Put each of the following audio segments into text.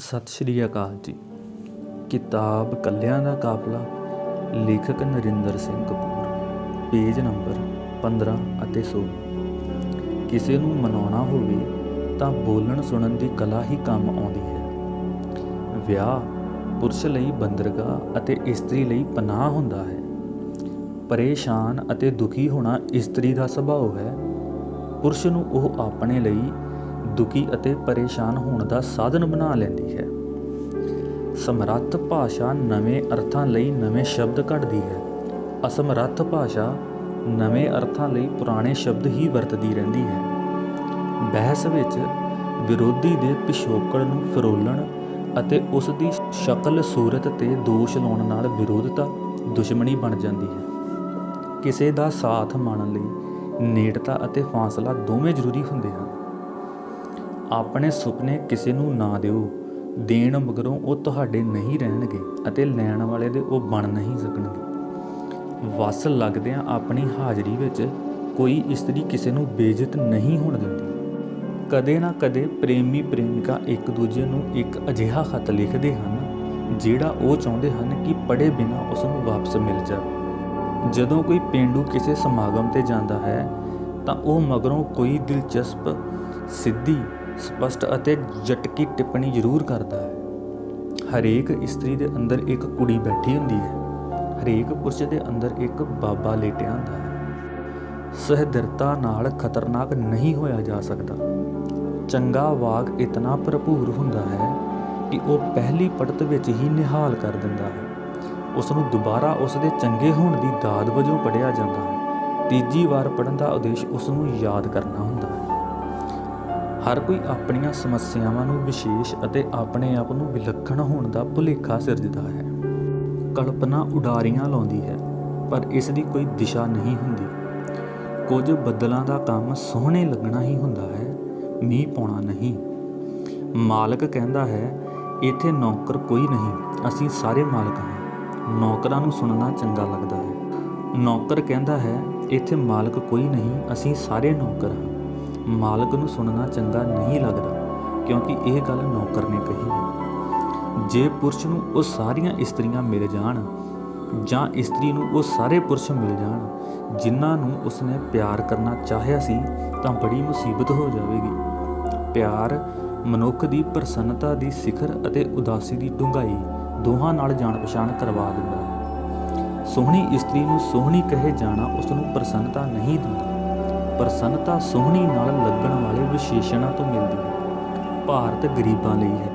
ਸਤਿ ਸ਼੍ਰੀ ਅਕਾਲ ਜੀ। ਕਿਤਾਬ ਕੱਲਿਆਂ ਦਾ ਕਾਫਲਾ, ਲੇਖਕ ਨਰਿੰਦਰ ਸਿੰਘ ਕਪੂਰ, ਪੇਜ ਨੰਬਰ 15 ਅਤੇ 16 ਕਿਸੇ ਨੂੰ ਮਨਾਉਣਾ ਹੋਵੇ ਤਾਂ ਬੋਲਣ ਸੁਣਨ ਦੀ ਕਲਾ ਹੀ ਕੰਮ ਆਉਂਦੀ ਹੈ। ਵਿਆਹ ਪੁਰਸ਼ ਲਈ ਬੰਦਰਗਾਹ ਅਤੇ ਇਸਤਰੀ ਲਈ ਪਨਾਹ ਹੁੰਦਾ ਹੈ। ਪਰੇਸ਼ਾਨ ਅਤੇ ਦੁਖੀ ਹੋਣਾ ਇਸਤਰੀ ਦਾ ਸੁਭਾਅ ਹੈ। ਪੁਰਸ਼ ਨੂੰ ਉਹ ਆਪਣੇ ਲਈ ਦੁਖੀ ਅਤੇ ਪਰੇਸ਼ਾਨ ਹੋਣ ਦਾ ਸਾਧਨ ਬਣਾ ਲੈਂਦੀ ਹੈ। ਸਮਰੱਥ ਭਾਸ਼ਾ ਨਵੇਂ ਅਰਥਾਂ ਲਈ ਨਵੇਂ ਸ਼ਬਦ ਕੱਢਦੀ ਹੈ। ਅਸਮਰੱਥ ਭਾਸ਼ਾ ਨਵੇਂ ਅਰਥਾਂ ਲਈ ਪੁਰਾਣੇ ਸ਼ਬਦ ਹੀ ਵਰਤਦੀ ਰਹਿੰਦੀ ਹੈ। ਬਹਿਸ ਵਿੱਚ ਵਿਰੋਧੀ ਦੇ ਪਿਛੋਕੜ ਨੂੰ ਫਰੋਲਣ ਅਤੇ ਉਸ ਦੀ ਸ਼ਕਲ ਸੂਰਤ ਤੇ ਦੋਸ਼ ਲਾਉਣ ਨਾਲ ਵਿਰੋਧਤਾ ਦੁਸ਼ਮਣੀ ਬਣ ਜਾਂਦੀ ਹੈ। ਕਿਸੇ ਦਾ ਸਾਥ ਮੰਨਣ ਲਈ ਨੇੜਤਾ ਅਤੇ ਫਾਸਲਾ ਦੋਵੇਂ ਜ਼ਰੂਰੀ ਹੁੰਦੇ ਹਨ। ਆਪਣੇ ਸੁਪਨੇ ਕਿਸੇ ਨੂੰ ਨਾ ਦਿਓ। ਦੇਣ ਮਗਰੋਂ ਉਹ ਤੁਹਾਡੇ ਨਹੀਂ ਰਹਿਣਗੇ ਅਤੇ ਲੈਣ ਵਾਲੇ ਦੇ ਉਹ ਬਣ ਨਹੀਂ ਸਕਣਗੇ। ਵਸ ਲੱਗਦਿਆਂ ਆਪਣੀ ਹਾਜ਼ਰੀ ਵਿੱਚ ਕੋਈ ਇਸਤਰੀ ਕਿਸੇ ਨੂੰ ਬੇਇੱਜ਼ਤ ਨਹੀਂ ਹੋਣ ਦਿੰਦੀ। ਕਦੇ ਨਾ ਕਦੇ ਪ੍ਰੇਮੀ ਪ੍ਰੇਮਿਕਾ ਇੱਕ ਦੂਜੇ ਨੂੰ ਇੱਕ ਅਜਿਹਾ ਖਤ ਲਿਖਦੇ ਹਨ, ਜਿਹੜਾ ਉਹ ਚਾਹੁੰਦੇ ਹਨ ਕਿ ਪੜ੍ਹੇ ਬਿਨਾਂ ਉਸ ਨੂੰ ਵਾਪਸ ਮਿਲ ਜਾਵੇ। ਜਦੋਂ ਕੋਈ ਪਿੰਡੂ ਕਿਸੇ ਸਮਾਗਮ ਤੇ ਜਾਂਦਾ ਹੈ, ਤਾਂ ਉਹ ਮਗਰੋਂ ਕੋਈ ਦਿਲਚਸਪ, ਸਿੱਧੀ ਸਪਸ਼ਟ ਅਤੇ ਜਟਕੀ ਟਿੱਪਣੀ ਜ਼ਰੂਰ ਕਰਦਾ ਹੈ। ਹਰੇਕ ਇਸਤਰੀ ਦੇ ਅੰਦਰ ਇੱਕ ਕੁੜੀ ਬੈਠੀ ਹੁੰਦੀ ਹੈ। ਹਰੇਕ ਪੁਰਸ਼ ਦੇ ਅੰਦਰ ਇੱਕ ਬਾਬਾ ਲੇਟਿਆ ਹੁੰਦਾ ਹੈ। ਸਹਿਦਰਤਾ ਨਾਲ ਖਤਰਨਾਕ ਨਹੀਂ ਹੋਇਆ ਜਾ ਸਕਦਾ। ਚੰਗਾ ਵਾਕ ਇਤਨਾ ਭਰਪੂਰ ਹੁੰਦਾ ਹੈ ਕਿ ਉਹ ਪਹਿਲੀ ਪੜਤ ਵਿੱਚ ਹੀ ਨਿਹਾਲ ਕਰ ਦਿੰਦਾ ਹੈ। ਉਸ ਨੂੰ ਦੁਬਾਰਾ ਉਸ ਦੇ ਚੰਗੇ ਹੋਣ ਦੀ ਦਾਦ ਵਜੋਂ ਪੜਿਆ ਜਾਂਦਾ ਹੈ। ਤੀਜੀ ਵਾਰ ਪੜਨ ਦਾ ਉਦੇਸ਼ ਉਸ ਨੂੰ ਯਾਦ ਕਰਨਾ ਹੁੰਦਾ ਹੈ। ਹਰ ਕੋਈ ਆਪਣੀਆਂ ਸਮੱਸਿਆਵਾਂ ਨੂੰ ਵਿਸ਼ੇਸ਼ ਅਤੇ ਆਪਣੇ ਆਪ ਨੂੰ ਵਿਲੱਖਣ ਹੋਣ ਦਾ ਭੁਲੇਖਾ ਸਿਰਜਦਾ ਹੈ। ਕਲਪਨਾ ਉਡਾਰੀਆਂ ਲਾਉਂਦੀ ਹੈ, ਪਰ ਇਸ ਦੀ ਕੋਈ ਦਿਸ਼ਾ ਨਹੀਂ ਹੁੰਦੀ। ਕੁਝ ਬੱਦਲਾਂ ਦਾ ਕੰਮ ਸੋਹਣੇ ਲੱਗਣਾ ਹੀ ਹੁੰਦਾ ਹੈ, ਮੀਂਹ ਪਾਉਣਾ ਨਹੀਂ। ਮਾਲਕ ਕਹਿੰਦਾ ਹੈ, ਇੱਥੇ ਨੌਕਰ ਕੋਈ ਨਹੀਂ, ਅਸੀਂ ਸਾਰੇ ਮਾਲਕ ਹਾਂ। ਨੌਕਰਾਂ ਨੂੰ ਸੁਣਨਾ ਚੰਗਾ ਲੱਗਦਾ ਹੈ। ਨੌਕਰ ਕਹਿੰਦਾ ਹੈ, ਇੱਥੇ ਮਾਲਕ ਕੋਈ ਨਹੀਂ, ਅਸੀਂ ਸਾਰੇ ਨੌਕਰ ਹਾਂ। ਮਾਲਕ ਨੂੰ ਸੁਣਨਾ ਚੰਗਾ ਨਹੀਂ ਲੱਗਦਾ, ਕਿਉਂਕਿ ਇਹ ਗੱਲ ਨੌਕਰ ਨੇ ਕਹੀ ਹੈ। ਜੇ ਪੁਰਸ਼ ਨੂੰ ਉਹ ਸਾਰੀਆਂ ਇਸਤਰੀਆਂ ਮਿਲ ਜਾਣ, ਜਾਂ ਇਸਤਰੀ ਨੂੰ ਉਹ ਸਾਰੇ ਪੁਰਸ਼ ਮਿਲ ਜਾਣ, ਜਿਨ੍ਹਾਂ ਨੂੰ ਉਸਨੇ ਪਿਆਰ ਕਰਨਾ ਚਾਹਿਆ ਸੀ, ਤਾਂ ਬੜੀ ਮੁਸੀਬਤ ਹੋ ਜਾਵੇਗੀ। ਪਿਆਰ, ਮਨੁੱਖ ਦੀ ਪ੍ਰਸੰਨਤਾ ਦੀ ਸਿਖਰ ਅਤੇ ਉਦਾਸੀ ਦੀ ਡੂੰਘਾਈ ਦੋਹਾਂ ਨਾਲ ਜਾਣ ਪਛਾਣ ਕਰਵਾ ਦਿੰਦਾ ਹੈ। ਸੋਹਣੀ ਇਸਤਰੀ ਨੂੰ ਸੋਹਣੀ ਕਹੇ ਜਾਣਾ ਉਸ ਨੂੰ ਪ੍ਰਸੰਨਤਾ ਨਹੀਂ ਦਿੰਦਾ। ਪ੍ਰਸੰਨਤਾ ਸੋਹਣੀ ਨਾਲ ਲੱਗਣ ਵਾਲੇ ਵਿਸ਼ੇਸ਼ਣਾਂ ਤੋਂ ਮਿਲਦੀ ਹੈ। ਭਾਰਤ ਗਰੀਬਾਂ ਲਈ ਹੈ,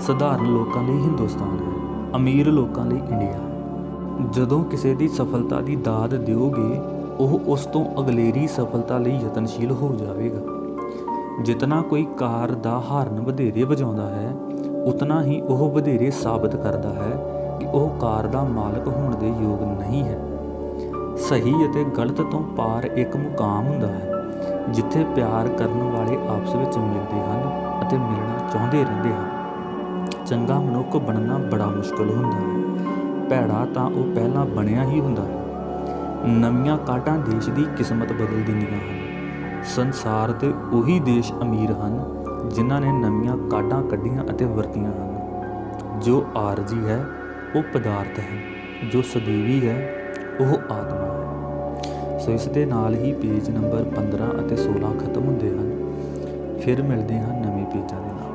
ਸਧਾਰਨ ਲੋਕਾਂ ਲਈ ਹਿੰਦੁਸਤਾਨ ਹੈ, ਅਮੀਰ ਲੋਕਾਂ ਲਈ ਇੰਡੀਆ। ਜਦੋਂ ਕਿਸੇ ਦੀ ਸਫਲਤਾ ਦੀ ਦਾਦ ਦਿਓਗੇ, ਉਹ ਉਸ ਤੋਂ ਅਗਲੇਰੀ ਸਫਲਤਾ ਲਈ ਯਤਨਸ਼ੀਲ ਹੋ ਜਾਵੇਗਾ। ਜਿਤਨਾ ਕੋਈ ਕਾਰ ਦਾ ਹਾਰਨ ਵਧੇਰੇ ਵਜਾਉਂਦਾ ਹੈ, ਉਤਨਾ ਹੀ ਉਹ ਵਧੇਰੇ ਸਾਬਤ ਕਰਦਾ ਹੈ ਕਿ ਉਹ ਕਾਰ ਦਾ ਮਾਲਕ ਹੋਣ ਦੇ ਯੋਗ ਨਹੀਂ ਹੈ। ਸਹੀ ਅਤੇ ਗਲਤ ਤੋਂ ਪਾਰ ਇੱਕ ਮੁਕਾਮ ਹੁੰਦਾ ਹੈ, ਜਿੱਥੇ ਪਿਆਰ ਕਰਨ ਵਾਲੇ ਆਪਸ ਵਿੱਚ ਮਿਲਦੇ ਹਨ ਅਤੇ ਮਿਲਣਾ ਚਾਹੁੰਦੇ ਰਹਿੰਦੇ ਹਨ। ਚੰਗਾ ਮਨੁੱਖ ਬਣਨਾ ਬੜਾ ਮੁਸ਼ਕਲ ਹੁੰਦਾ ਹੈ। ਭੈੜਾ ਤਾਂ ਉਹ ਪਹਿਲਾਂ ਬਣਿਆ ਹੀ ਹੁੰਦਾ ਹੈ। ਨਵੀਆਂ ਕਾਟਾਂ ਦੇਸ਼ ਦੀ ਕਿਸਮਤ ਬਦਲ ਦਿੰਦੀਆਂ ਹਨ। ਸੰਸਾਰ ਦੇ ਉਹੀ ਦੇਸ਼ ਅਮੀਰ ਹਨ, ਜਿਨ੍ਹਾਂ ਨੇ ਨਵੀਆਂ ਕਾਢਾਂ ਕੱਢੀਆਂ ਅਤੇ ਵਰਤੀਆਂ ਹਨ। ਜੋ ਆਰਜੀ ਹੈ, ਉਹ ਪਦਾਰਥ ਹੈ। ਜੋ ਸਦੀਵੀ ਹੈ ਉਹ ਆਤਮਾ ਹੈ। ਸੋ ਇਸ ਦੇ ਨਾਲ ਹੀ ਪੇਜ ਨੰਬਰ 15 ਅਤੇ 16 ਖਤਮ ਹੁੰਦੇ ਹਨ। ਫਿਰ ਮਿਲਦੇ ਹਨ ਨਵੇਂ ਪੇਜਾਂ ਦੇ ਨਾਲ।